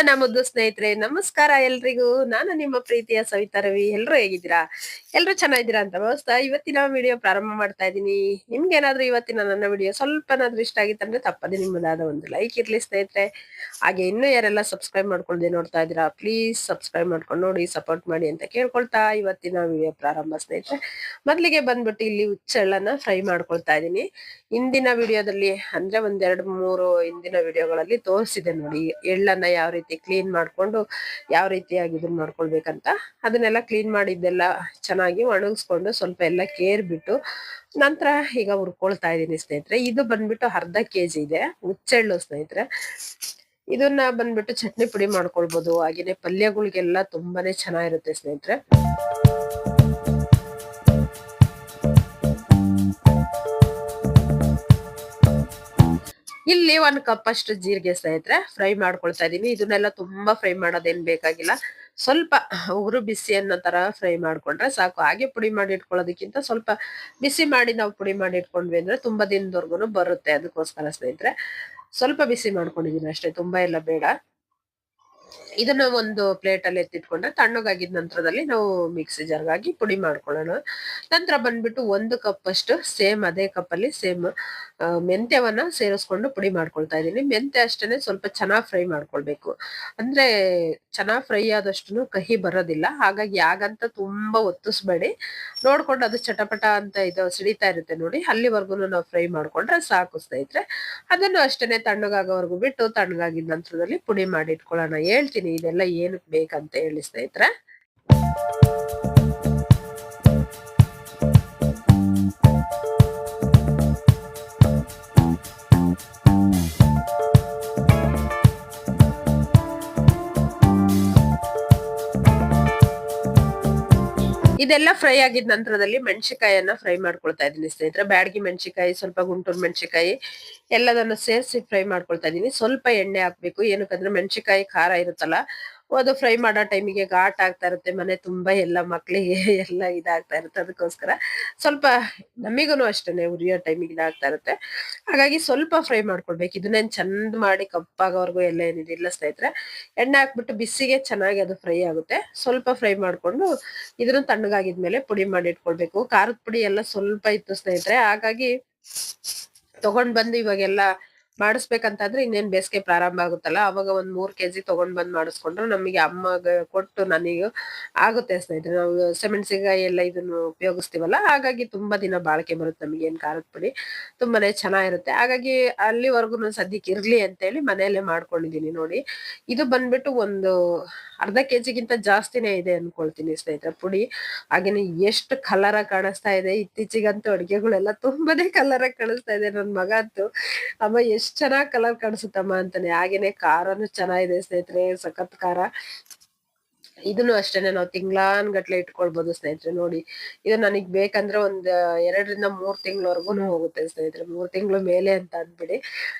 ನನ್ನ ಮುದ್ದು ಸ್ನೇಹಿತರೆ, ನಮಸ್ಕಾರ ಎಲ್ರಿಗೂ. ನಾನು ನಿಮ್ಮ ಪ್ರೀತಿಯ ಸವಿತಾ ರವಿ. ಎಲ್ರು ಹೇಗಿದ್ದೀರಾ? ಎಲ್ರು ಚೆನ್ನಾಗಿದ್ದೀರಾ ಅಂತ ಭಾವಿಸ್ತಾ ಇವತ್ತಿನ ವಿಡಿಯೋ ಪ್ರಾರಂಭ ಮಾಡ್ತಾ ಇದ್ದೀನಿ. ನಿಮ್ಗೆ ಏನಾದ್ರು ಇವತ್ತಿನ ನನ್ನ ವಿಡಿಯೋ ಸ್ವಲ್ಪನಾದ್ರೂ ಇಷ್ಟ ಆಗಿತ್ತಂದ್ರೆ ತಪ್ಪದೆ ನಿಮ್ಮದಾದ ಒಂದು ಲೈಕ್ ಇರ್ಲಿ ಸ್ನೇಹಿತರೆ. ಹಾಗೆ ಇನ್ನೂ ಯಾರೆಲ್ಲ ಸಬ್ಸ್ಕ್ರೈಬ್ ಮಾಡ್ಕೊಳ್ದೆ ನೋಡ್ತಾ ಇದ್ದೀರಾ ಪ್ಲೀಸ್ ಸಬ್ಸ್ಕ್ರೈಬ್ ಮಾಡ್ಕೊಂಡು ನೋಡಿ ಸಪೋರ್ಟ್ ಮಾಡಿ ಅಂತ ಕೇಳ್ಕೊಳ್ತಾ ಇವತ್ತಿನ ವಿಡಿಯೋ ಪ್ರಾರಂಭ ಸ್ನೇಹಿತರೆ. ಮೊದ್ಲಿಗೆ ಬಂದ್ಬಿಟ್ಟು ಇಲ್ಲಿ ಹುಚ್ಚೆಳ್ಳನ್ನ ಫ್ರೈ ಮಾಡ್ಕೊಳ್ತಾ ಇದ್ದೀನಿ. ಇಂದಿನ ವಿಡಿಯೋದಲ್ಲಿ ಅಂದ್ರೆ ಒಂದೆರಡು ಮೂರು ಇಂದಿನ ವಿಡಿಯೋಗಳಲ್ಲಿ ತೋರಿಸಿದೆ ನೋಡಿ ಎಳ್ಳನ್ನ ಯಾವ ರೀತಿ ಕ್ಲೀನ್ ಮಾಡ್ಕೊಂಡು ಯಾವ ರೀತಿಯಾಗಿ ಇದನ್ನ ಮಾಡ್ಕೊಳ್ಬೇಕಂತ. ಅದನ್ನೆಲ್ಲ ಕ್ಲೀನ್ ಮಾಡಿದ್ದೆಲ್ಲ ಚೆನ್ನಾಗಿ ಒಣಗಿಸ್ಕೊಂಡು ಸ್ವಲ್ಪ ಎಲ್ಲ ಕೇರ್ ಬಿಟ್ಟು ನಂತರ ಈಗ ಹುರ್ಕೊಳ್ತಾ ಇದ್ದೀನಿ ಸ್ನೇಹಿತರೆ. ಇದು ಬಂದ್ಬಿಟ್ಟು ಅರ್ಧ ಕೆಜಿ ಇದೆ. ಹುಚ್ಚೆಳ್ಳು ಸ್ನೇಹಿತರೆ. ಇದನ್ನ ಬಂದ್ಬಿಟ್ಟು ಚಟ್ನಿ ಪುಡಿ ಮಾಡ್ಕೊಳ್ಬೋದು. ಹಾಗೇನೆ ಪಲ್ಯಗಳಿಗೆಲ್ಲ ತುಂಬಾನೇ ಚೆನ್ನಾಗಿರುತ್ತೆ ಸ್ನೇಹಿತರೆ. ಇಲ್ಲಿ ಒಂದ್ ಕಪ್ ಅಷ್ಟು ಜೀರಿಗೆ ಸ್ನೇಹಿತರೆ ಫ್ರೈ ಮಾಡ್ಕೊಳ್ತಾ ಇದೀನಿ. ಇದನ್ನೆಲ್ಲ ತುಂಬಾ ಫ್ರೈ ಮಾಡೋದೇನ್ ಬೇಕಾಗಿಲ್ಲ. ಸ್ವಲ್ಪ ಉಗುರು ಬಿಸಿ ಅನ್ನೋ ತರ ಫ್ರೈ ಮಾಡ್ಕೊಂಡ್ರೆ ಸಾಕು. ಹಾಗೆ ಪುಡಿ ಮಾಡಿ ಇಟ್ಕೊಳ್ಳೋದಕ್ಕಿಂತ ಸ್ವಲ್ಪ ಬಿಸಿ ಮಾಡಿ ನಾವು ಪುಡಿ ಮಾಡಿ ಇಟ್ಕೊಂಡ್ವಿ ಅಂದ್ರೆ ತುಂಬಾ ದಿನದವರೆಗೂ ಬರುತ್ತೆ ಅದಕ್ಕೋಸ್ಕರ ಸ್ನೇಹಿತರೆ. ಸ್ವಲ್ಪ ಬಿಸಿ ಮಾಡ್ಕೊಂಡಿದೀನಿ ಅಷ್ಟೇ, ತುಂಬಾ ಎಲ್ಲ ಬೇಡ. ಇದನ್ನ ಒಂದು ಪ್ಲೇಟ್ ಅಲ್ಲಿ ಎತ್ತಿಟ್ಕೊಂಡ್ರೆ ತಣ್ಣಗಾಗಿದ ನಂತರದಲ್ಲಿ ನಾವು ಮಿಕ್ಸಿ ಜಾರ್ಗಾಗಿ ಪುಡಿ ಮಾಡ್ಕೊಳ್ಳೋಣ. ನಂತರ ಬಂದ್ಬಿಟ್ಟು ಒಂದು ಕಪ್ ಅಷ್ಟು ಸೇಮ್ ಅದೇ ಕಪ್ ಅಲ್ಲಿ ಸೇಮ್ ಮೆಂತ್ಯವನ್ನ ಸೇರಿಸ್ಕೊಂಡು ಪುಡಿ ಮಾಡ್ಕೊಳ್ತಾ ಇದ್ದೀನಿ. ಮೆಂತ್ಯ ಅಷ್ಟೇನೆ ಸ್ವಲ್ಪ ಚೆನ್ನಾಗಿ ಫ್ರೈ ಮಾಡ್ಕೊಳ್ಬೇಕು. ಅಂದ್ರೆ ಚೆನ್ನಾಗಿ ಫ್ರೈ ಆದಷ್ಟು ಕಹಿ ಬರೋದಿಲ್ಲ. ಹಾಗಾಗಿ ಯಾಗಂತ ತುಂಬಾ ಒತ್ತಿಸ್ಬೇಡಿ. ನೋಡ್ಕೊಂಡು ಅದು ಚಟಪಟ ಅಂತ ಇದು ಸಿಡಿತಾ ಇರುತ್ತೆ ನೋಡಿ. ಅಲ್ಲಿವರೆಗೂ ನಾವು ಫ್ರೈ ಮಾಡ್ಕೊಂಡ್ರೆ ಸಾಕು ಸ್ನೇಹಿತರೆ. ಅದನ್ನು ಅಷ್ಟೇನೆ ತಣ್ಣಗಾಗೋವರೆಗೂ ಬಿಟ್ಟು ತಣ್ಣಗಾಗಿದ ನಂತರದಲ್ಲಿ ಪುಡಿ ಮಾಡಿ ಇಟ್ಕೊಳ್ಳೋಣ. ಹೇಳ್ತೀನಿ ಇದೆಲ್ಲ ಏನಕ್ಕೆ ಬೇಕಂತ ಹೇಳಿ ಸ್ನೇಹಿತರೆ. ಇದೆಲ್ಲ ಫ್ರೈ ಆಗಿದ ನಂತರದಲ್ಲಿ ಮೆಣಸಿಕಾಯನ್ನ ಫ್ರೈ ಮಾಡ್ಕೊಳ್ತಾ ಇದ್ದೀನಿ ಸ್ನೇಹಿತರೆ. ಬ್ಯಾಡಗಿ ಮೆಣಸಿಕಾಯಿ ಸ್ವಲ್ಪ ಗುಂಟೂರು ಮೆಣಸಿಕಾಯಿ ಎಲ್ಲದನ್ನು ಸೇರಿಸಿ ಫ್ರೈ ಮಾಡ್ಕೊಳ್ತಾ ಇದ್ದೀನಿ. ಸ್ವಲ್ಪ ಎಣ್ಣೆ ಹಾಕ್ಬೇಕು. ಏನಕ್ಕಂದ್ರೆ ಮೆಣಸಿಕಾಯಿ ಖಾರ ಇರುತ್ತಲ್ಲ ಅದು ಫ್ರೈ ಮಾಡೋ ಟೈಮಿಗೆ ಘಾಟ್ ಆಗ್ತಾ ಇರುತ್ತೆ, ಮನೆ ತುಂಬಾ ಎಲ್ಲ ಮಕ್ಕಳಿಗೆ ಎಲ್ಲ ಇದಾಗ್ತಾ ಇರುತ್ತೆ ಅದಕ್ಕೋಸ್ಕರ. ಸ್ವಲ್ಪ ನಮಿಗೂ ಅಷ್ಟೇನೆ ಉರಿಯೋ ಟೈಮಿಗೆ ಇದಾಗ್ತಾ ಇರುತ್ತೆ. ಹಾಗಾಗಿ ಸ್ವಲ್ಪ ಫ್ರೈ ಮಾಡ್ಕೊಳ್ಬೇಕು. ಇದನ್ನೇನ್ ಚಂದ ಮಾಡಿ ಕಪ್ಪಾಗೋವರೆಗೂ ಎಲ್ಲ ಏನಿದಿಲ್ಲ ಸ್ನೇಹಿತರೆ, ಎಣ್ಣೆ ಹಾಕ್ಬಿಟ್ಟು ಬಿಸಿಗೆ ಚೆನ್ನಾಗಿ ಅದು ಫ್ರೈ ಆಗುತ್ತೆ. ಸ್ವಲ್ಪ ಫ್ರೈ ಮಾಡ್ಕೊಂಡು ಇದನ್ನ ತಣ್ಣಗಾಗಿದ್ಮೇಲೆ ಪುಡಿ ಮಾಡಿ ಇಟ್ಕೊಳ್ಬೇಕು. ಖಾರದ ಪುಡಿ ಎಲ್ಲ ಸ್ವಲ್ಪ ಇತ್ತು ಸ್ನೇಹಿತರೆ, ಹಾಗಾಗಿ ತಗೊಂಡ್ ಬಂದು ಇವಾಗೆಲ್ಲ ಮಾಡಿಸ್ಬೇಕಂತಂದ್ರೆ ಇನ್ನೇನ್ ಬೇಸಿಗೆ ಪ್ರಾರಂಭ ಆಗುತ್ತಲ್ಲ, ಅವಾಗ ಒಂದ್ ಮೂರ್ ಕೆಜಿ ತಗೊಂಡ್ ಬಂದ್ ಮಾಡಿಸ್ಕೊಂಡ್ರೆ ನಮಗೆ ಅಮ್ಮಗೆ ಕೊಟ್ಟು ನನಗೆ ಆಗುತ್ತೆ ಸ್ನೇಹಿತರೆ. ನಾವು ಸೆಮೆಣಸಿಗಾಯಿ ಎಲ್ಲ ಇದನ್ನು ಉಪಯೋಗಿಸ್ತೀವಲ್ಲ, ಹಾಗಾಗಿ ತುಂಬಾ ದಿನ ಬಾಳಿಕೆ ಬರುತ್ತೆ ನಮ್ಗೆ ಏನ್ ಖಾರದ ಪುಡಿ. ತುಂಬಾನೇ ಚೆನ್ನಾಗಿರುತ್ತೆ. ಹಾಗಾಗಿ ಅಲ್ಲಿವರೆಗೂ ಸದ್ಯಕ್ಕೆ ಇರ್ಲಿ ಅಂತ ಹೇಳಿ ಮನೆಯಲ್ಲೇ ಮಾಡ್ಕೊಂಡಿದೀನಿ ನೋಡಿ. ಇದು ಬಂದ್ಬಿಟ್ಟು ಒಂದು ಅರ್ಧ ಕೆಜಿಗಿಂತ ಜಾಸ್ತಿನೇ ಇದೆ ಅನ್ಕೊಳ್ತೀನಿ ಸ್ನೇಹಿತರೆ ಪುಡಿ. ಹಾಗೇನೆ ಎಷ್ಟು ಕಲರ ಕಾಣಿಸ್ತಾ ಇದೆ, ಇತ್ತೀಚಿಗಂತೂ ಅಡುಗೆಗಳೆಲ್ಲ ತುಂಬಾನೇ ಕಲರ ಕಾಣಿಸ್ತಾ ಇದೆ ನನ್ ಮಗ ಅಂತೂ ಅಮ್ಮ ಎಷ್ಟ್ ಚೆನ್ನಾಗ್ ಕಲರ್ ಕಾಣಿಸುತ್ತಮ್ಮ ಅಂತಾನೆ. ಹಾಗೇನೆ ಖಾರನು ಚೆನ್ನಾಗಿದೆ ಸ್ನೇಹಿತರೆ, ಸಖತ್ ಖಾರ ಇದನ್ನು ಅಷ್ಟೇನೆ ನಾವು ತಿಂಗ್ಳಾನ್ ಗಟ್ಲೆ ಇಟ್ಕೊಳ್ಬಹುದು ಸ್ನೇಹಿತರೆ, ನೋಡಿ. ಇದು ನನಗ್ ಬೇಕಂದ್ರೆ ಒಂದ್ ಎರಡರಿಂದ ಮೂರ್ ತಿಂಗಳವರೆಗೂ ಹೋಗುತ್ತೆ ಸ್ನೇಹಿತರೆ. ಮೂರ್ ತಿಂಗಳು ಮೇಲೆ ಅಂತ ಅಂದ್ಬಿಡಿ.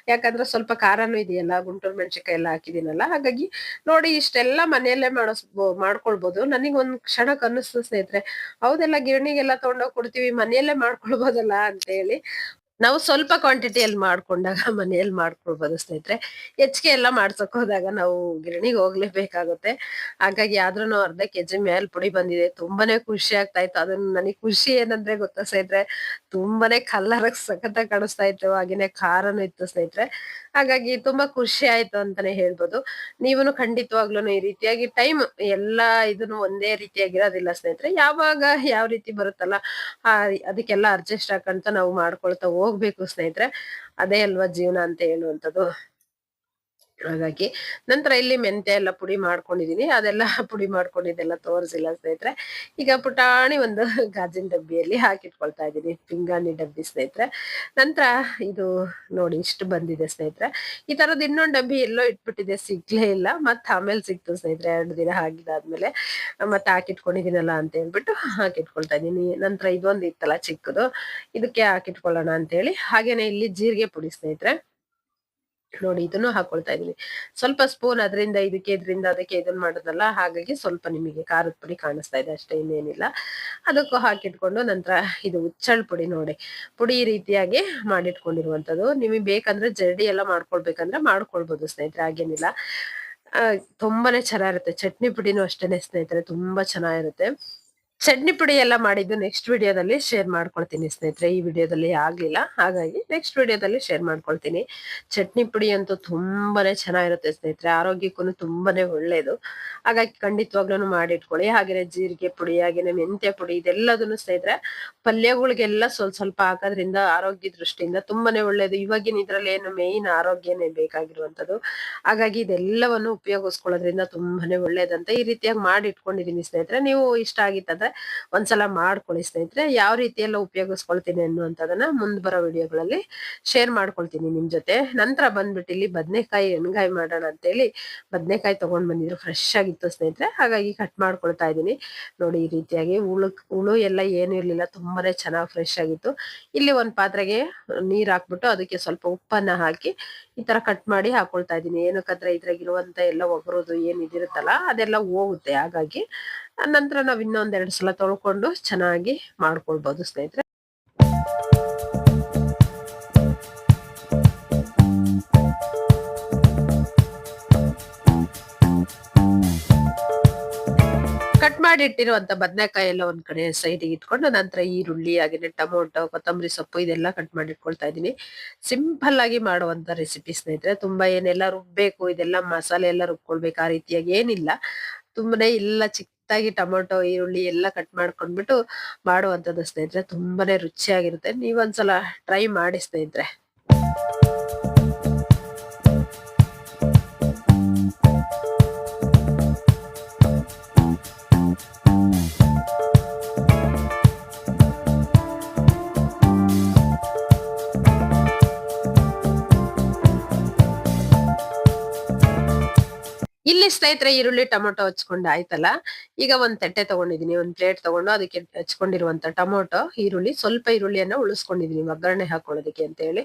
ಯಾಕಂದ್ರೆ ಸ್ವಲ್ಪ ಖಾರನು ಇದೆಯಲ್ಲ, ಗುಂಟೂರು ಮೆಣಸಿಕಾಯಿ ಎಲ್ಲ ಹಾಕಿದೀನಲ್ಲ ಹಾಗಾಗಿ ನೋಡಿ ಇಷ್ಟೆಲ್ಲ ಮನೆಯಲ್ಲೇ ಮಾಡಸ್ ಮಾಡ್ಕೊಳ್ಬಹುದು ನನಗ್ ಒಂದ್ ಕ್ಷಣಕ್ ಅನ್ನಿಸ್ತು ಸ್ನೇಹಿತರೆ. ಹೌದೆಲ್ಲ ಗಿರಣಿಗೆಲ್ಲ ತಗೊಂಡೋಗಿ ಕೊಡ್ತೀವಿ, ಮನೆಯಲ್ಲೇ ಮಾಡ್ಕೊಳ್ಬಹುದಲ್ಲ ಅಂತ ಹೇಳಿ ನಾವು ಸ್ವಲ್ಪ ಕ್ವಾಂಟಿಟಿಯಲ್ಲಿ ಮಾಡ್ಕೊಂಡಾಗ ಮನೆಯಲ್ಲಿ ಮಾಡ್ಕೊಳ್ಬೋದು ಸ್ನೇಹಿತರೆ, ಹೆಚ್ಚಿಗೆ ಎಲ್ಲ ಮಾಡ್ಸಕ್ ಹೋದಾಗ ನಾವು ಗಿರಣಿಗೆ ಹೋಗ್ಲೇಬೇಕಾಗುತ್ತೆ. ಹಾಗಾಗಿ ಆದ್ರೂ ಅರ್ಧ ಕೆಜಿ ಮೇಲೆ ಪುಡಿ ಬಂದಿದೆ. ತುಂಬಾನೇ ಖುಷಿ ಆಗ್ತಾ ಇತ್ತು. ಅದನ್ನ ನನಗೆ ಖುಷಿ ಏನಂದ್ರೆ ಗೊತ್ತಾ ಸ್ನೇಹಿತರೆ, ತುಂಬಾನೇ ಕಲ್ಲರ್ ಸಖತ್ತಾಗಿ ಕಾಣಿಸ್ತಾ ಇತ್ತು. ಹಾಗೇನೆ ಖಾರನೂ ಇತ್ತು ಸ್ನೇಹಿತರೆ. ಹಾಗಾಗಿ ತುಂಬಾ ಖುಷಿ ಆಯ್ತು ಅಂತಾನೆ ಹೇಳ್ಬೋದು. ನೀವನು ಖಂಡಿತವಾಗ್ಲೂ ಈ ರೀತಿಯಾಗಿ ಟೈಮ್ ಎಲ್ಲಾ ಇದನ್ನು ಒಂದೇ ರೀತಿಯಾಗಿರೋದಿಲ್ಲ ಸ್ನೇಹಿತರೆ. ಯಾವಾಗ ಯಾವ ರೀತಿ ಬರುತ್ತಲ್ಲ ಅದಕ್ಕೆಲ್ಲ ಅಡ್ಜಸ್ಟ್ ಹಾಕಂತ ನಾವು ಮಾಡ್ಕೊಳ್ತಾ ಹೋಗ್ಬೇಕು ಸ್ನೇಹಿತರೆ. ಅದೇ ಅಲ್ವಾ ಜೀವನ ಅಂತ ಹೇಳುವಂಥದ್ದು. ಹಾಗಾಗಿ ನಂತರ ಇಲ್ಲಿ ಮೆಂತೆ ಎಲ್ಲ ಪುಡಿ ಮಾಡ್ಕೊಂಡಿದೀನಿ. ಅದೆಲ್ಲ ಪುಡಿ ಮಾಡ್ಕೊಂಡಿದ್ದೆಲ್ಲ ತೋರಿಸಿಲ್ಲ ಸ್ನೇಹಿತರೆ. ಈಗ ಪುಟಾಣಿ ಒಂದು ಗಾಜಿನ ಡಬ್ಬಿಯಲ್ಲಿ ಹಾಕಿಟ್ಕೊಳ್ತಾ ಇದ್ದೀನಿ ಪಿಂಗಾಣಿ ಡಬ್ಬಿ ಸ್ನೇಹಿತರೆ. ನಂತರ ಇದು ನೋಡಿ ಇಷ್ಟು ಬಂದಿದೆ ಸ್ನೇಹಿತರೆ. ಈ ತರದ್ ಇನ್ನೊಂದು ಡಬ್ಬಿ ಎಲ್ಲೋ ಇಟ್ಬಿಟ್ಟಿದೆ, ಸಿಗ್ಲೇ ಇಲ್ಲ. ಮತ್ತೆ ಆಮೇಲೆ ಸಿಕ್ತು ಸ್ನೇಹಿತರೆ. ಎರಡು ದಿನ ಆಗಿದಾದ್ಮೇಲೆ ಮತ್ತೆ ಹಾಕಿಟ್ಕೊಂಡಿದ್ದೀನಲ್ಲ ಅಂತ ಹೇಳ್ಬಿಟ್ಟು ಹಾಕಿಟ್ಕೊಳ್ತಾ ಇದ್ದೀನಿ ನಂತರ ಇದೊಂದು ಇತ್ತಲ್ಲ ಚಿಕ್ಕದು. ಇದಕ್ಕೆ ಹಾಕಿಟ್ಕೊಳ್ಳೋಣ ಅಂತ ಹೇಳಿ ಹಾಗೇನೆ ಇಲ್ಲಿ ಜೀರಿಗೆ ಪುಡಿ ಸ್ನೇಹಿತರೆ. ನೋಡಿ ಇದನ್ನು ಹಾಕೊಳ್ತಾ ಇದೀನಿ ಸ್ವಲ್ಪ ಸ್ಪೂನ್ ಅದರಿಂದ, ಇದಕ್ಕೆ ಇದರಿಂದ, ಅದಕ್ಕೆ ಇದನ್ನ ಮಾಡೋದಲ್ಲ, ಹಾಗಾಗಿ ಸ್ವಲ್ಪ ನಿಮಗೆ ಖಾರದ ಪುಡಿ ಕಾಣಿಸ್ತಾ ಇದೆ ಅಷ್ಟೇ, ಇನ್ನೇನಿಲ್ಲ. ಅದಕ್ಕೂ ಹಾಕಿಟ್ಕೊಂಡು ನಂತರ ಇದು ಉಚ್ಚಳ್ ಪುಡಿ ನೋಡಿ. ಪುಡಿ ರೀತಿಯಾಗಿ ಮಾಡಿಟ್ಕೊಂಡಿರುವಂತದ್ದು ನಿಮಗೆ ಬೇಕಂದ್ರೆ ಜರಡಿ ಎಲ್ಲ ಮಾಡ್ಕೊಳ್ಬೇಕಂದ್ರೆ ಮಾಡ್ಕೊಳ್ಬಹುದು ಸ್ನೇಹಿತರೆ, ಹಾಗೇನಿಲ್ಲ. ತುಂಬಾನೇ ಚೆನ್ನಾಗಿರುತ್ತೆ. ಚಟ್ನಿ ಪುಡಿನೂ ಅಷ್ಟೇನೆ ಸ್ನೇಹಿತರೆ, ತುಂಬಾ ಚೆನ್ನಾಗಿರುತ್ತೆ. ಚಟ್ನಿ ಪುಡಿ ಎಲ್ಲ ಮಾಡಿದ್ದು ನೆಕ್ಸ್ಟ್ ವಿಡಿಯೋದಲ್ಲಿ ಶೇರ್ ಮಾಡ್ಕೊಳ್ತೀನಿ ಸ್ನೇಹಿತರೆ. ಈ ವಿಡಿಯೋದಲ್ಲಿ ಆಗ್ಲಿಲ್ಲ. ಹಾಗಾಗಿ ನೆಕ್ಸ್ಟ್ ವಿಡಿಯೋದಲ್ಲಿ ಶೇರ್ ಮಾಡ್ಕೊಳ್ತೀನಿ. ಚಟ್ನಿ ಪುಡಿ ಅಂತೂ ತುಂಬಾನೇ ಚೆನ್ನಾಗಿರುತ್ತೆ ಸ್ನೇಹಿತರೆ. ಆರೋಗ್ಯಕ್ಕೂ ತುಂಬಾನೇ ಒಳ್ಳೇದು. ಹಾಗಾಗಿ ಖಂಡಿತವಾಗ್ಲೂ ಮಾಡಿಟ್ಕೊಳ್ಳಿ. ಹಾಗೆ ಜೀರಿಗೆ ಪುಡಿ, ಹಾಗೇನೆ ಮೆಂತ್ಯ ಪುಡಿ ಇದೆಲ್ಲದನ್ನು ಸ್ನೇಹಿತರೆ ಪಲ್ಯಗಳಿಗೆಲ್ಲ ಸ್ವಲ್ಪ ಸ್ವಲ್ಪ ಹಾಕೋದ್ರಿಂದ ಆರೋಗ್ಯ ದೃಷ್ಟಿಯಿಂದ ತುಂಬಾನೇ ಒಳ್ಳೇದು. ಇವಾಗಿನ ಇದ್ರಲ್ಲಿ ಏನು ಮೇಯ್ನ್ ಆರೋಗ್ಯನೇ ಬೇಕಾಗಿರುವಂತದ್ದು ಹಾಗಾಗಿ ಇದೆಲ್ಲವನ್ನು ಉಪಯೋಗಿಸ್ಕೊಳ್ಳೋದ್ರಿಂದ ತುಂಬಾನೇ ಒಳ್ಳೇದಂತ ಈ ರೀತಿಯಾಗಿ ಮಾಡಿ ಇಟ್ಕೊಂಡಿದೀನಿ ಸ್ನೇಹಿತರೆ. ನೀವು ಇಷ್ಟ ಆಗಿತ್ತಂದ್ರೆ ಒಂದ್ಸಲ ಮಾಡ್ಕೊಳ್ಳಿ ಸ್ನೇಹಿತರೆ, ಯಾವ ರೀತಿಯೆಲ್ಲ ಉಪಯೋಗಿಸ್ಕೊಳ್ತೀನಿ ಅನ್ನುವಂಥದ್ದನ್ನ ಮುಂದ್ ಬರೋ ವಿಡಿಯೋಗಳಲ್ಲಿ ಶೇರ್ ಮಾಡ್ಕೊಳ್ತೀನಿ ನಿಮ್ ಜೊತೆ. ನಂತರ ಬಂದ್ಬಿಟ್ಟು ಇಲ್ಲಿ ಬದ್ನೆಕಾಯಿ ಎಣ್ಗಾಯಿ ಮಾಡೋಣ ಅಂತೇಳಿ ಬದ್ನೆಕಾಯಿ ತಗೊಂಡ್ ಬಂದಿದ್ರು ಫ್ರೆಶ್ ಆಗಿತ್ತು ಸ್ನೇಹಿತರೆ. ಹಾಗಾಗಿ ಕಟ್ ಮಾಡ್ಕೊಳ್ತಾ ಇದ್ದೀನಿ. ನೋಡಿ ಈ ರೀತಿಯಾಗಿ ಹುಳು ಹುಳು ಎಲ್ಲ ಏನು ಇರ್ಲಿಲ್ಲ, ತುಂಬಾನೇ ಚೆನ್ನಾಗಿ ಫ್ರೆಶ್ ಆಗಿತ್ತು. ಇಲ್ಲಿ ಒಂದ್ ಪಾತ್ರೆಗೆ ನೀರ್ ಹಾಕ್ಬಿಟ್ಟು ಅದಕ್ಕೆ ಸ್ವಲ್ಪ ಉಪ್ಪನ್ನ ಹಾಕಿ ಈ ತರ ಕಟ್ ಮಾಡಿ ಹಾಕೊಳ್ತಾ ಇದ್ದೀನಿ. ಏನಕ್ಕಂದ್ರೆ ಇದ್ರಾಗಿರುವಂತ ಎಲ್ಲ ಒಗರೋದು ಏನ್ ಇದಿರುತ್ತಲ್ಲ, ಅದೆಲ್ಲ ಹೋಗುತ್ತೆ. ಹಾಗಾಗಿ ನಂತರ ನಾವು ಇನ್ನೊಂದೆರಡು ಸಲ ತೊಳ್ಕೊಂಡು ಚೆನ್ನಾಗಿ ಮಾಡ್ಕೊಳ್ಬೋದು ಸ್ನೇಹಿತರೆ. ಕಟ್ ಮಾಡಿ ಇಟ್ಟಿರುವಂತ ಬದನೆಕಾಯಿ ಎಲ್ಲ ಒಂದ್ ಕಡೆ ಸೈಡಿಗೆ ಇಟ್ಕೊಂಡು ನಂತರ ಈರುಳ್ಳಿ, ಹಾಗೇನೆ ಟೊಮೊಟೊ, ಕೊತ್ತಂಬರಿ ಸೊಪ್ಪು ಇದೆಲ್ಲ ಕಟ್ ಮಾಡಿ ಇಟ್ಕೊಳ್ತಾ ಇದ್ದೀನಿ. ಸಿಂಪಲ್ ಆಗಿ ಮಾಡುವಂತ ರೆಸಿಪಿ ಸ್ನೇಹಿತರೆ. ತುಂಬಾ ಏನೆಲ್ಲ ರುಬ್ಬೇಕು, ಇದೆಲ್ಲ ಮಸಾಲೆ ಎಲ್ಲ ರುಬ್ಕೊಳ್ಬೇಕು, ಆ ರೀತಿಯಾಗಿ ಏನಿಲ್ಲ. ತುಂಬಾನೇ ಎಲ್ಲ ಚಿಕ್ಕದಾಗಿ ಟೊಮೊಟೊ ಈರುಳ್ಳಿ ಎಲ್ಲ ಕಟ್ ಮಾಡ್ಕೊಂಡ್ಬಿಟ್ಟು ಮಾಡುವಂತದ್ದು ಸ್ನೇಹಿತರೆ ತುಂಬಾನೇ ರುಚಿಯಾಗಿರುತ್ತೆ. ನೀವೊಂದ್ಸಲ ಟ್ರೈ ಮಾಡಿ ಸ್ನೇಹಿತರೆ. ಸ್ನೇಹಿತರೆ, ಈರುಳ್ಳಿ, ಟೊಮೊಟೊ ಹಚ್ಕೊಂಡು ಆಯ್ತಲ್ಲ? ಈಗ ಒಂದ್ ತಟ್ಟೆ ತಗೊಂಡಿದೀನಿ, ಒಂದ್ ಪ್ಲೇಟ್ ತಗೊಂಡು ಅದಕ್ಕೆ ಹಚ್ಕೊಂಡಿರುವಂತ ಟೊಮೊಟೊ, ಈರುಳ್ಳಿ, ಸ್ವಲ್ಪ ಈರುಳ್ಳಿಯನ್ನ ಉಳಿಸ್ಕೊಂಡಿದೀನಿ, ಒಗ್ಗರಣೆ ಹಾಕೊಳ್ಳೋದಕ್ಕೆ ಅಂತ ಹೇಳಿ.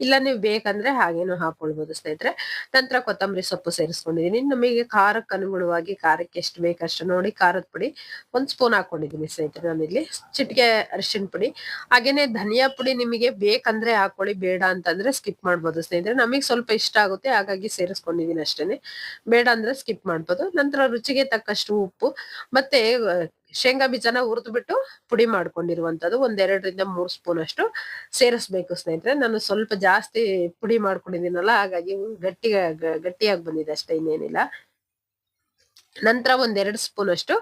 ಇಲ್ಲ, ನೀವು ಬೇಕಂದ್ರೆ ಹಾಗೇನು ಹಾಕೊಳ್ಬಹುದು ಸ್ನೇಹಿತರೆ. ನಂತರ ಕೊತ್ತಂಬರಿ ಸೊಪ್ಪು ಸೇರಿಸ್ಕೊಂಡಿದೀನಿ. ನಮಗೆ ಖಾರಕ್ಕೆ ಅನುಗುಣವಾಗಿ ಖಾರಕ್ಕೆ ಎಷ್ಟು ಬೇಕಷ್ಟು ನೋಡಿ ಖಾರದ ಪುಡಿ ಒಂದ್ ಸ್ಪೂನ್ ಹಾಕೊಂಡಿದೀನಿ ಸ್ನೇಹಿತರೆ ನಾನಿಲ್ಲಿ ಚಿಟಿಕೆ ಅರಿಶಿನ ಪುಡಿ. ಹಾಗೇನೆ ಧನಿಯಾ ಪುಡಿ ನಿಮಗೆ ಬೇಕಂದ್ರೆ ಹಾಕೊಳ್ಳಿ, ಬೇಡ ಅಂತಂದ್ರೆ ಸ್ಕಿಪ್ ಮಾಡ್ಬೋದು ಸ್ನೇಹಿತರೆ. ನಮಗೆ ಸ್ವಲ್ಪ ಇಷ್ಟ ಆಗುತ್ತೆ, ಹಾಗಾಗಿ ಸೇರಿಸ್ಕೊಂಡಿದೀನಿ ಅಷ್ಟೇನೆ. ಬೇಡ ಅಂದ್ರೆ ಸ್ಕಿಪ್ ಮಾಡ್ಬೋದು. ನಂತರ ರುಚಿಗೆ ತಕ್ಕಷ್ಟು ಉಪ್ಪು, ಮತ್ತೆ ಶೇಂಗಾ ಬೀಜನ ಹುರಿದು ಬಿಟ್ಟು ಪುಡಿ ಮಾಡ್ಕೊಂಡಿರುವಂತದ್ದು ಒಂದೆರಡರಿಂದ ಮೂರು ಸ್ಪೂನ್ ಅಷ್ಟು ಸೇರಿಸ್ಬೇಕು ಸ್ನೇಹಿತರೆ. ನಾನು ಸ್ವಲ್ಪ ಜಾಸ್ತಿ ಪುಡಿ ಮಾಡ್ಕೊಂಡಿದ್ದೀನಲ್ಲ, ಹಾಗಾಗಿ ಗಟ್ಟಿ, ಗಟ್ಟಿಯಾಗಿ ಬಂದಿದೆ ಅಷ್ಟೇ ಇನ್ನೇನಿಲ್ಲ. ನಂತರ ಒಂದೆರಡು ಸ್ಪೂನ್ ಅಷ್ಟು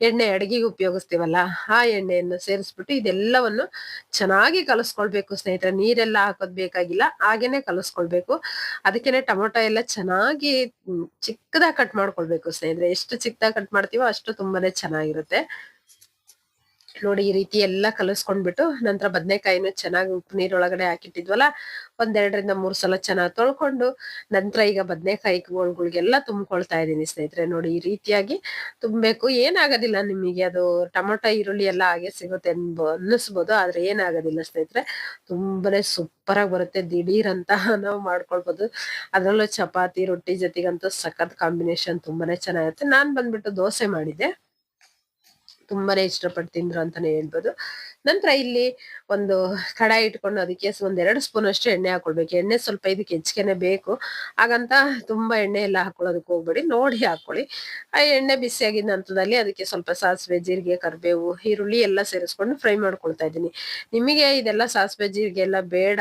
ಎಣ್ಣೆ ಅಡಿಗೆಗೆ ಉಪಯೋಗಿಸ್ತೀವಲ್ಲ, ಆ ಎಣ್ಣೆಯನ್ನು ಸೇರಿಸ್ಬಿಟ್ಟು ಇದೆಲ್ಲವನ್ನು ಚೆನ್ನಾಗಿ ಕಲಸ್ಕೊಳ್ಬೇಕು ಸ್ನೇಹಿತರೆ. ನೀರೆಲ್ಲ ಹಾಕೋದ್ ಬೇಕಾಗಿಲ್ಲ, ಹಾಗೇನೆ ಕಲಸ್ಕೊಳ್ಬೇಕು. ಅದಕ್ಕೇನೆ ಟೊಮೊಟೊ ಎಲ್ಲ ಚೆನ್ನಾಗಿ ಚಿಕ್ಕದಾಗಿ ಕಟ್ ಮಾಡ್ಕೊಳ್ಬೇಕು ಸ್ನೇಹಿತರೆ. ಎಷ್ಟು ಚಿಕ್ಕದಾಗಿ ಕಟ್ ಮಾಡ್ತೀವೋ ಅಷ್ಟು ತುಂಬಾನೇ ಚೆನ್ನಾಗಿರುತ್ತೆ. ನೋಡಿ ಈ ರೀತಿ ಎಲ್ಲ ಕಲಸ್ಕೊಂಡ್ಬಿಟ್ಟು ನಂತರ ಬದನೆಕಾಯಿನ ಚೆನ್ನಾಗಿ ಉಪ್ಪು ನೀರೊಳಗಡೆ ಹಾಕಿಟ್ಟಿದ್ವಲ್ಲ, ಒಂದೆರಡರಿಂದ ಮೂರು ಸಲ ಚೆನ್ನಾಗಿ ತೊಳ್ಕೊಂಡು ನಂತರ ಈಗ ಬದನೆಕಾಯಿಗಳಿಗೆಲ್ಲ ತುಂಬ್ಕೊಳ್ತಾ ಇದ್ದೀನಿ ಸ್ನೇಹಿತರೆ. ನೋಡಿ ಈ ರೀತಿಯಾಗಿ ತುಂಬಬೇಕು. ಏನಾಗೋದಿಲ್ಲ ನಿಮಗೆ ಅದು ಟೊಮೊಟೊ, ಈರುಳ್ಳಿ ಎಲ್ಲ ಹಾಗೆ ಸಿಗುತ್ತೆ ಅನ್ಬ ಅನ್ನಿಸ್ಬೋದು, ಆದ್ರೆ ಏನಾಗೋದಿಲ್ಲ ಸ್ನೇಹಿತರೆ. ತುಂಬಾನೇ ಸೂಪರ್ ಆಗಿ ಬರುತ್ತೆ. ದಿಢೀರ್ ಅಂತ ನಾವು ಮಾಡ್ಕೊಳ್ಬೋದು. ಅದರಲ್ಲೂ ಚಪಾತಿ, ರೊಟ್ಟಿ ಜೊತೆಗಂತೂ ಸಖತ್ ಕಾಂಬಿನೇಷನ್ ತುಂಬಾನೇ ಚೆನ್ನಾಗಿರುತ್ತೆ. ನಾನು ಬಂದ್ಬಿಟ್ಟು ದೋಸೆ ಮಾಡಿದ್ದೆ. ತುಂಬಾನೇ ಇಷ್ಟಪಟ್ಟು ತಿಂದ್ರು ಅಂತಾನೆ ಹೇಳ್ಬೋದು. ನಂತರ ಇಲ್ಲಿ ಒಂದು ಕಡಾಯಿ ಇಟ್ಕೊಂಡು ಅದಕ್ಕೆ ಒಂದ್ ಎರಡು ಸ್ಪೂನ್ ಅಷ್ಟು ಎಣ್ಣೆ ಹಾಕೊಳ್ಬೇಕು. ಎಣ್ಣೆ ಸ್ವಲ್ಪ ಇದಕ್ಕೆ ಹೆಚ್ಚಿಗೆನೆ ಬೇಕು. ಹಾಗಂತ ತುಂಬಾ ಎಣ್ಣೆ ಎಲ್ಲ ಹಾಕೊಳ್ಳೋದಕ್ಕೆ ಹೋಗ್ಬೇಡಿ. ನೋಡಿ ಹಾಕೊಳ್ಳಿ. ಆ ಎಣ್ಣೆ ಬಿಸಿ ಆಗಿದ ನಂತರದಲ್ಲಿ ಅದಕ್ಕೆ ಸ್ವಲ್ಪ ಸಾಸಿವೆ, ಜೀರಿಗೆ, ಕರಿಬೇವು, ಈರುಳ್ಳಿ ಎಲ್ಲ ಸೇರಿಸ್ಕೊಂಡು ಫ್ರೈ ಮಾಡ್ಕೊಳ್ತಾ ಇದ್ದೀನಿ. ನಿಮಗೆ ಇದೆಲ್ಲ ಸಾಸಿವೆ, ಜೀರಿಗೆ ಎಲ್ಲ ಬೇಡ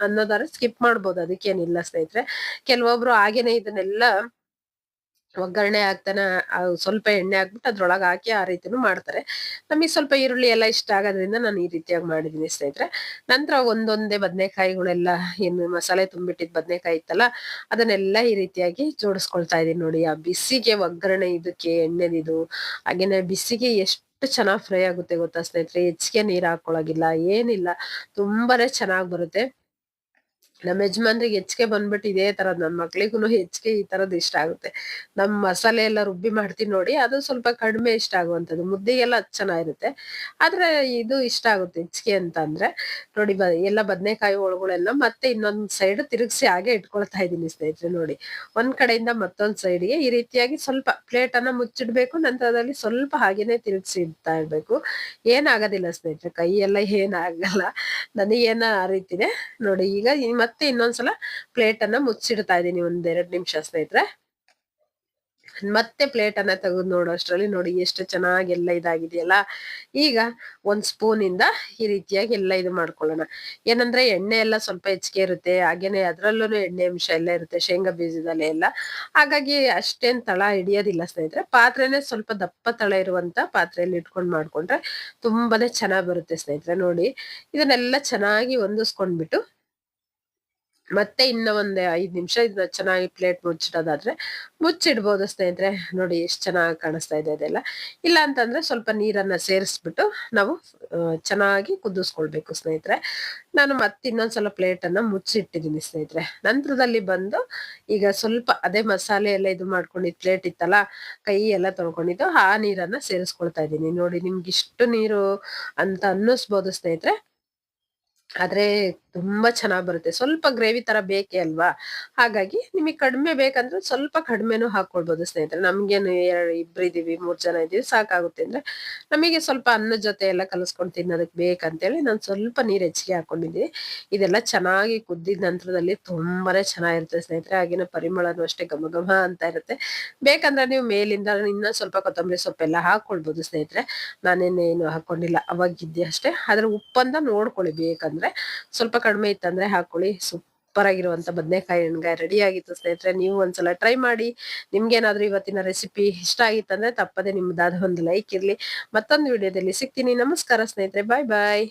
ಅನ್ನೋದಾದ್ರೆ ಸ್ಕಿಪ್ ಮಾಡ್ಬೋದು. ಅದಕ್ಕೇನಿಲ್ಲ ಸ್ನೇಹಿತರೆ. ಕೆಲವೊಬ್ರು ಹಾಗೇನೆ ಇದನ್ನೆಲ್ಲ ಒಗ್ಗರಣೆ ಹಾಕ್ತಾನೆ ಸ್ವಲ್ಪ ಎಣ್ಣೆ ಹಾಕ್ಬಿಟ್ಟು ಅದ್ರೊಳಗೆ ಹಾಕಿ ಆ ರೀತಿನೂ ಮಾಡ್ತಾರೆ. ನಮಗೆ ಸ್ವಲ್ಪ ಈರುಳ್ಳಿ ಎಲ್ಲ ಇಷ್ಟ ಆಗೋದ್ರಿಂದ ನಾನು ಈ ರೀತಿಯಾಗಿ ಮಾಡಿದ್ದೀನಿ ಸ್ನೇಹಿತರೆ. ನಂತರ ಒಂದೊಂದೇ ಬದನೆಕಾಯಿಗಳೆಲ್ಲ, ಏನು ಮಸಾಲೆ ತುಂಬಿಟ್ಟಿದ್ದು ಬದನೆಕಾಯಿ ಇತ್ತಲ್ಲ, ಅದನ್ನೆಲ್ಲ ಈ ರೀತಿಯಾಗಿ ಜೋಡಿಸ್ಕೊಳ್ತಾ ಇದ್ದೀನಿ ನೋಡಿ. ಆ ಬಿಸಿಗೆ ಒಗ್ಗರಣೆ ಇದಕ್ಕೆ ಎಣ್ಣೆದಿದು ಹಾಗೇನೆ ಬಿಸಿಗೆ ಎಷ್ಟು ಚೆನ್ನಾಗಿ ಫ್ರೈ ಆಗುತ್ತೆ ಗೊತ್ತಾ ಸ್ನೇಹಿತರೆ? ಹೆಚ್ಚಿಗೆ ನೀರು ಹಾಕೊಳ್ಳೋಗಿಲ್ಲ ಏನಿಲ್ಲ, ತುಂಬಾನೇ ಚೆನ್ನಾಗಿ ಬರುತ್ತೆ. ನಮ್ಮ ಯಜಮಾನ್ರಿಗೆ ಹೆಚ್ಚಿಗೆ ಬಂದ್ಬಿಟ್ಟು ಇದೇ ತರದ್ ನನ್ನ ಮಕ್ಳಿಗೂ ಹೆಚ್ಚಿಗೆ ಈ ತರದ್ ಇಷ್ಟ ಆಗುತ್ತೆ. ನಮ್ ಮಸಾಲೆ ಎಲ್ಲ ರುಬ್ಬಿ ಮಾಡ್ತೀನಿ ನೋಡಿ, ಅದು ಸ್ವಲ್ಪ ಕಡಿಮೆ ಇಷ್ಟ ಆಗುವಂತದ್ದು ಮುದ್ದೆಗೆಲ್ಲ ಚೆನ್ನಾಗಿರುತ್ತೆ. ಆದ್ರೆ ಇದು ಇಷ್ಟ ಆಗುತ್ತೆ ಹೆಚ್ಚಿಗೆ ಅಂತ ಅಂದ್ರೆ, ನೋಡಿ ಬ, ಎಲ್ಲ ಬದನೆಕಾಯಿ ಒಳಗಳೆಲ್ಲ ಮತ್ತೆ ಇನ್ನೊಂದ್ ಸೈಡ್ ತಿರುಗಿಸಿ ಹಾಗೆ ಇಟ್ಕೊಳ್ತಾ ಇದೀನಿ ಸ್ನೇಹಿತರೆ ನೋಡಿ. ಒಂದ್ ಕಡೆಯಿಂದ ಮತ್ತೊಂದ್ ಸೈಡ್ಗೆ ಈ ರೀತಿಯಾಗಿ ಸ್ವಲ್ಪ ಪ್ಲೇಟ್ ಅನ್ನ ಮುಚ್ಚಿಡ್ಬೇಕು, ನಂತರದಲ್ಲಿ ಸ್ವಲ್ಪ ಹಾಗೇನೆ ತಿರುಗಿಸಿ ಇಡ್ತಾ ಇರ್ಬೇಕು ಏನಾಗೋದಿಲ್ಲ ಸ್ನೇಹಿತರೆ ಕೈ ಎಲ್ಲ ಏನಾಗಲ್ಲ. ನನಗೇನ ಆ ರೀತಿನೇ ನೋಡಿ, ಈಗ ಮತ್ತೆ ಇನ್ನೊಂದ್ಸಲ ಪ್ಲೇಟ್ ಅನ್ನ ಮುಚ್ಚಿಡ್ತಾ ಒಂದ್ ಎರಡ್ ನಿಮಿಷ ಸ್ನೇಹಿತರೆ. ಮತ್ತೆ ಪ್ಲೇಟ್ ಅನ್ನ ತೆಗೆದು ನೋಡೋಷ್ಟ್ರಲ್ಲಿ ನೋಡಿ ಎಷ್ಟು ಚೆನ್ನಾಗಿ ಎಲ್ಲ ಇದಾಗಿದೆಯಲ್ಲ. ಈಗ ಒಂದ್ ಸ್ಪೂನ್ ಇಂದ ಈ ರೀತಿಯಾಗಿ ಎಲ್ಲ ಇದು ಮಾಡ್ಕೊಳ್ಳೋಣ. ಏನಂದ್ರೆ ಎಣ್ಣೆ ಎಲ್ಲ ಸ್ವಲ್ಪ ಹೆಚ್ಚಿಗೆ ಇರುತ್ತೆ, ಹಾಗೇನೆ ಅದ್ರಲ್ಲೂ ಎಣ್ಣೆ ಅಂಶ ಎಲ್ಲ ಇರುತ್ತೆ, ಶೇಂಗಾ ಬೀಜದಲ್ಲಿ ಎಲ್ಲ. ಹಾಗಾಗಿ ಅಷ್ಟೇನ್ ತಳ ಹಿಡಿಯೋದಿಲ್ಲ ಸ್ನೇಹಿತರೆ. ಪಾತ್ರೆನೇ ಸ್ವಲ್ಪ ದಪ್ಪ ತಳ ಇರುವಂತ ಪಾತ್ರೆಯಲ್ಲಿ ಇಟ್ಕೊಂಡ್ ಮಾಡ್ಕೊಂಡ್ರೆ ತುಂಬಾನೇ ಚೆನ್ನಾಗ್ ಬರುತ್ತೆ ಸ್ನೇಹಿತರೆ, ನೋಡಿ. ಇದನ್ನೆಲ್ಲ ಚೆನ್ನಾಗಿ ಹೊಂದಿಸ್ಕೊಂಡ್ಬಿಟ್ಟು ಮತ್ತೆ ಇನ್ನ ಒಂದು ಐದು ನಿಮಿಷ ಇದನ್ನ ಚೆನ್ನಾಗಿ ಪ್ಲೇಟ್ ಮುಚ್ಚಿಡೋದಾದ್ರೆ ಮುಚ್ಚಿಡ್ಬೋದು ಸ್ನೇಹಿತರೆ. ನೋಡಿ ಎಷ್ಟು ಚೆನ್ನಾಗಿ ಕಾಣಿಸ್ತಾ ಇದೆ ಅದೆಲ್ಲ ಇಲ್ಲ ಅಂತಂದ್ರೆ ಸ್ವಲ್ಪ ನೀರನ್ನ ಸೇರಿಸ್ಬಿಟ್ಟು ನಾವು ಚೆನ್ನಾಗಿ ಕುದಿಸ್ಕೊಳ್ಬೇಕು ಸ್ನೇಹಿತರೆ. ನಾನು ಮತ್ತೆ ಇನ್ನೊಂದ್ಸಲ ಪ್ಲೇಟ್ ಅನ್ನ ಮುಚ್ಚಿಟ್ಟಿದ್ದೀನಿ ಸ್ನೇಹಿತರೆ. ನಂತರದಲ್ಲಿ ಬಂದು ಈಗ ಸ್ವಲ್ಪ ಅದೇ ಮಸಾಲೆ ಎಲ್ಲ ಇದು ಮಾಡ್ಕೊಂಡಿದ್ ಪ್ಲೇಟ್ ಇತ್ತಲ್ಲ, ಕೈ ಎಲ್ಲ ತೊಳ್ಕೊಂಡಿದ್ದು, ಆ ನೀರನ್ನ ಸೇರಿಸ್ಕೊಳ್ತಾ ಇದ್ದೀನಿ. ನೋಡಿ ನಿಮ್ಗೆ ಇಷ್ಟು ನೀರು ಅಂತ ಅನ್ನಿಸ್ಬೋದು ಸ್ನೇಹಿತರೆ. ಆದ್ರೆ ತುಂಬಾ ಚೆನ್ನಾಗ್ ಬರುತ್ತೆ. ಸ್ವಲ್ಪ ಗ್ರೇವಿ ತರ ಬೇಕೇ ಅಲ್ವಾ? ಹಾಗಾಗಿ ನಿಮಗೆ ಕಡಿಮೆ ಬೇಕಂದ್ರೆ ಸ್ವಲ್ಪ ಕಡಿಮೆನೂ ಹಾಕೊಳ್ಬೋದು ಸ್ನೇಹಿತರೆ. ನಮ್ಗೇನು ಎರಡು ಇಬ್ರು ಇದೀವಿ, ಮೂರ್ ಜನ ಇದೀವಿ, ಸಾಕಾಗುತ್ತೆ ಅಂದ್ರೆ ನಮಗೆ ಸ್ವಲ್ಪ ಅನ್ನ ಜೊತೆ ಎಲ್ಲ ಕಲಸ್ಕೊಂಡು ತಿನ್ನೋದಕ್ಕೆ ಬೇಕಂತೇಳಿ ನಾನು ಸ್ವಲ್ಪ ನೀರು ಹೆಚ್ಚಿಗೆ ಹಾಕೊಂಡಿದ್ದೀನಿ. ಇದೆಲ್ಲ ಚೆನ್ನಾಗಿ ಕುದ್ದಿದ ನಂತರದಲ್ಲಿ ತುಂಬಾನೇ ಚೆನ್ನಾಗಿರುತ್ತೆ ಸ್ನೇಹಿತರೆ. ಆಗಿನ ಪರಿಮಳನೂ ಅಷ್ಟೇ ಘಮ ಘಮ ಅಂತ ಇರುತ್ತೆ. ಬೇಕಂದ್ರೆ ನೀವು ಮೇಲಿಂದ ಇನ್ನ ಸ್ವಲ್ಪ ಕೊತ್ತಂಬರಿ ಸೊಪ್ಪೆಲ್ಲ ಹಾಕೊಳ್ಬೋದು ಸ್ನೇಹಿತರೆ. ನಾನೇನೇನು ಹಾಕೊಂಡಿಲ್ಲ, ಅವಾಗಿದ್ದೆ ಅಷ್ಟೇ. ಆದ್ರೆ ಉಪ್ಪಂದ ನೋಡ್ಕೊಳ್ಳಿ ಬೇಕಂದ್ರೆ. ಸ್ವಲ್ಪ ಕಡಿಮೆ ಇತ್ತಂದ್ರೆ ಹಾಕೊಳ್ಳಿ. ಸೂಪರ್ ಆಗಿರುವಂತ ಬದನೆಕಾಯಿ ಎಣ್ಗಾಯಿ ರೆಡಿ ಆಗಿತ್ತು ಸ್ನೇಹಿತರೆ, ನೀವು ಒಂದ್ಸಲ ಟ್ರೈ ಮಾಡಿ. ನಿಮ್ಗೇನಾದ್ರೂ ಇವತ್ತಿನ ರೆಸಿಪಿ ಇಷ್ಟ ಆಗಿತ್ತಂದ್ರೆ ತಪ್ಪದೆ ನಿಮ್ದಾದ ಒಂದು ಲೈಕ್ ಇರ್ಲಿ. ಮತ್ತೊಂದು ವಿಡಿಯೋದಲ್ಲಿ ಸಿಗ್ತೀನಿ. ನಮಸ್ಕಾರ ಸ್ನೇಹಿತರೆ ಬಾಯ್ ಬಾಯ್